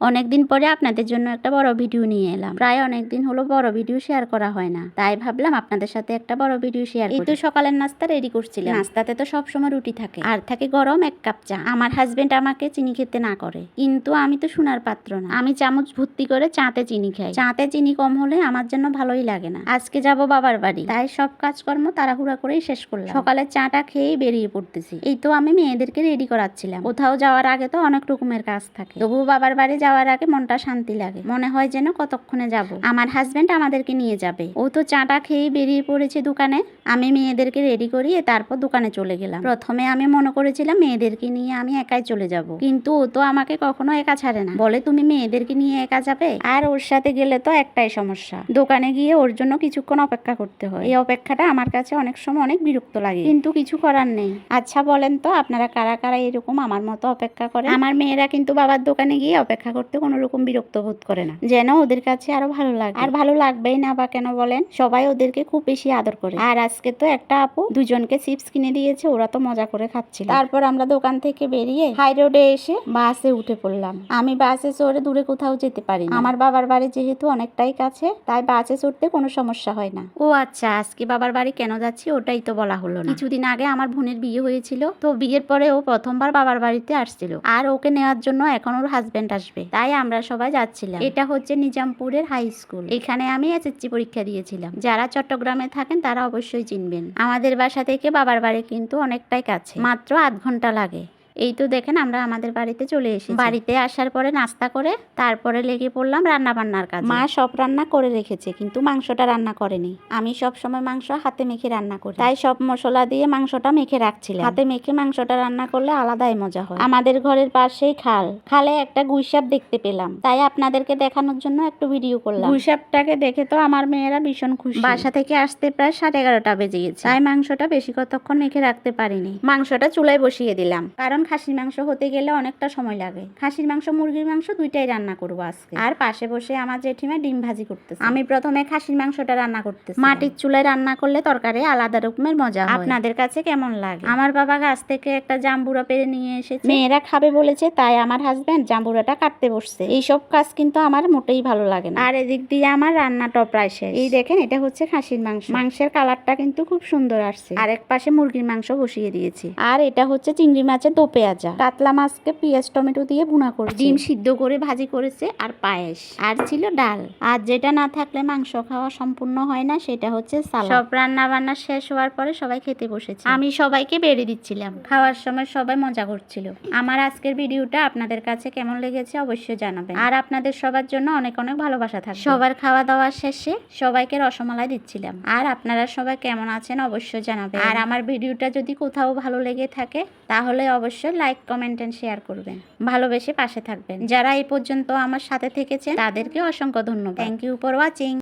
অনেকদিন পরে আপনাদের জন্য একটা বড় ভিডিও নিয়ে এলাম। প্রায় অনেকদিন হলো বড় ভিডিও শেয়ার করা হয় না। তাই ভাবলাম আপনাদের সাথে একটা বড় ভিডিও শেয়ার এই তো সকালের নাস্তা রেডি করছিলাম। নাস্তাতে তো সবসময় রুটি থাকে। আর থাকে গরম এক কাপ চা। আমার হাজবেন্ড আমাকে চিনি খেতে না করে। কিন্তু আমি তো সোনার পাত্র না। আমি চামচ ভর্তি করে চাঁতে চিনি খাই। চাঁতে চিনি কম হলে আমার জন্য ভালোই লাগে না। আজকে যাব বাবার বাড়ি। তাই সব কাজকর্ম তাড়াহুড়া করেই শেষ করলাম। সকালে চাটা খেয়েই বেরিয়ে পড়তেছি। এই তো আমি মেয়েদেরকে রেডি করাচ্ছিলাম। কোথাও যাওয়ার আগে তো অনেক রকমের কাজ থাকে। তবুও বাবার বাড়ি যাওয়ার আগে মনটা শান্তি লাগে। মনে হয় যেন কতক্ষণে যাব। আমার হাজবেন্ড আমাদেরকে নিয়ে যাবে। ও তো চাটা খেয়ে বেরিয়ে পড়েছে দোকানে। আমি মেয়েদেরকে রেডি করিয়ে তারপর দোকানে চলে গেলাম। প্রথমে আমি মনে করেছিলাম মেয়েদেরকে নিয়ে আমি একাই চলে যাব। কিন্তু ও তো আমাকে কখনো একা ছাড়ে না। বলে, তুমি মেয়েদেরকে নিয়ে একা যাবে? আর ওর সাথে গেলে তো একটাই সমস্যা। দোকানে গিয়ে ওর জন্য কিছুক্ষণ অপেক্ষা করতে হয়। এই অপেক্ষাটা আমার কাছে অনেক সময় অনেক বিরক্ত লাগে। কিন্তু কিছু করার নেই। আচ্ছা বলেন তো, আপনারা কারা কারা এরকম আমার মতো অপেক্ষা করে আমার মেয়েরা কিন্তু বাবার দোকানে গিয়ে অপেক্ষা করতে কোনো রকম বিরক্ত বোধ করে না। যেন ওদের কাছে আরও ভালো লাগে। আর ভালো লাগবেই না বা কেন বলেন? সবাই ওদেরকে খুব বেশি আদর করে। আর আজকে তো একটা আপু দুজনকে চিপস কিনে দিয়েছে, ওরা তো মজা করে খাচ্ছিল। তারপর আমরা দোকান থেকে বেরিয়ে হাই রোডে এসে বাসে উঠে পড়লাম। আমি বাসে চড়ে দূরে কোথাও যেতে পারি আমার বাবার বাড়ি যেহেতু অনেকটাই কাছে, তাই বাসে চড়তে কোনো সমস্যা হয় না। ও আচ্ছা আজকে বাবার বাড়ি কেন যাচ্ছি ওটাই তো বলা হলো না। কিছুদিন আগে আমার বোনের বিয়ে হয়েছিল, তো বিয়ের পরে ও প্রথমবার বাবার বাড়িতে আসছিল। আর ওকে নেওয়ার জন্য এখন ওর হাজবেন্ড আসবে। তাই আমরা সবাই যাচ্ছিলাম। এটা হচ্ছে নিজামপুরের হাই স্কুল এখানে আমি এসএসসি পরীক্ষা দিয়েছিলাম। যারা চট্টগ্রামে থাকেন তারা অবশ্যই চিনবেন। আমাদের বাসা থেকে বাবার বাড়ি কিন্তু অনেকটাই কাছে। মাত্র আধ ঘণ্টা লাগে। এই তো দেখেন আমরা আমাদের বাড়িতে চলে এসেছি। বাড়িতে আসার পরে নাস্তা করে তারপরে লেগে পড়লাম রান্না বান্নার কাজ। মা সব রান্না করে রেখেছে কিন্তু মাংসটা রান্না করেনি। আমি সব সময় মাংস হাতে মেখে রান্না করি। তাই সব মশলা দিয়ে মাংসটা মেখে রাখছিলাম। হাতে মেখে মাংসটা রান্না করলে আলাদাই মজা হয়। আমাদের ঘরের পাশেই খাল। খালে একটা গুইসাপ দেখতে পেলাম। তাই আপনাদেরকে দেখানোর জন্য একটু ভিডিও করলাম। গুইসাপটাকে দেখে তো আমার মেয়েরা ভীষণ খুশি। বাসা থেকে আসতে প্রায় সাড়ে এগারোটা বেজে গেছে। তাই মাংসটা বেশি কতক্ষণ মেখে রাখতে পারিনি। মাংসটা চুলায় বসিয়ে দিলাম। কারণ খাসির মাংস হতে গেলে অনেকটা সময় লাগে। খাসির মাংস মুরগির মাংস দুইটাই রান্না করব আজকে। আর পাশে বসে আমার জেঠিমা ডিম ভাজি করতেছে। আমি প্রথমে খাসির মাংসটা রান্না করতেছি। মাটির চুলায় রান্না করলে তরকারি আলাদা রকমের মজা আপনাদের কাছে কেমন লাগে? আমার বাবা গাছ থেকে একটা জাম্বুরা পেরে নিয়ে এসেছে। মেয়েরা খাবে বলেছে তাই আমার হাজব্যান্ড জাম্বুরাটা কাটতে বসছে। এইসব কাজ কিন্তু আমার মোটেই ভালো লাগে না। আর এদিক দিয়ে আমার রান্নাটা প্রায় শেষ। এই দেখেন এটা হচ্ছে খাসির মাংস। মাংসের কালারটা কিন্তু খুব সুন্দর আসছে। আর এক পাশে মুরগির মাংস বসিয়ে দিয়েছি। আর এটা হচ্ছে চিংড়ি মাছের দো পেঁয়াজা। কাতলা মাছকে পেঁয়াজ টমেটো দিয়ে ভুনা করে ডিম সিদ্ধ করে ভাজি করেছে আর পায়েস। আর ছিল ডাল। আর যেটা না থাকলে মাংস খাওয়া সম্পূর্ণ হয় না সেটা হচ্ছে সালাদ। সব রান্না বান্না শেষ হওয়ার পরে সবাই খেতে বসেছে। আমি সবাইকে বেড়ে দিচ্ছিলাম। খাওয়ার সময় সবাই মজা করছিল। আমার আজকের ভিডিওটা আপনাদের কাছে কেমন লেগেছে অবশ্যই জানাবেন। আর আপনাদের সবার জন্য অনেক অনেক ভালোবাসা থাকবে। সবার খাওয়া দাওয়া শেষে সবাইকে রসমালাই দিচ্ছিলাম। আর আপনারা সবাই কেমন আছেন অবশ্যই জানাবেন। আর আমার ভিডিওটা যদি কোথাও ভালো লেগে থাকে তাহলে অবশ্যই লাইক কমেন্ট এন্ড শেয়ার করবেন। ভালোবেসে পাশে থাকবেন। যারা এই পর্যন্ত আমার সাথে থেকেছেন, তাদেরকে অসংখ্য ধন্যবাদ। Thank you for watching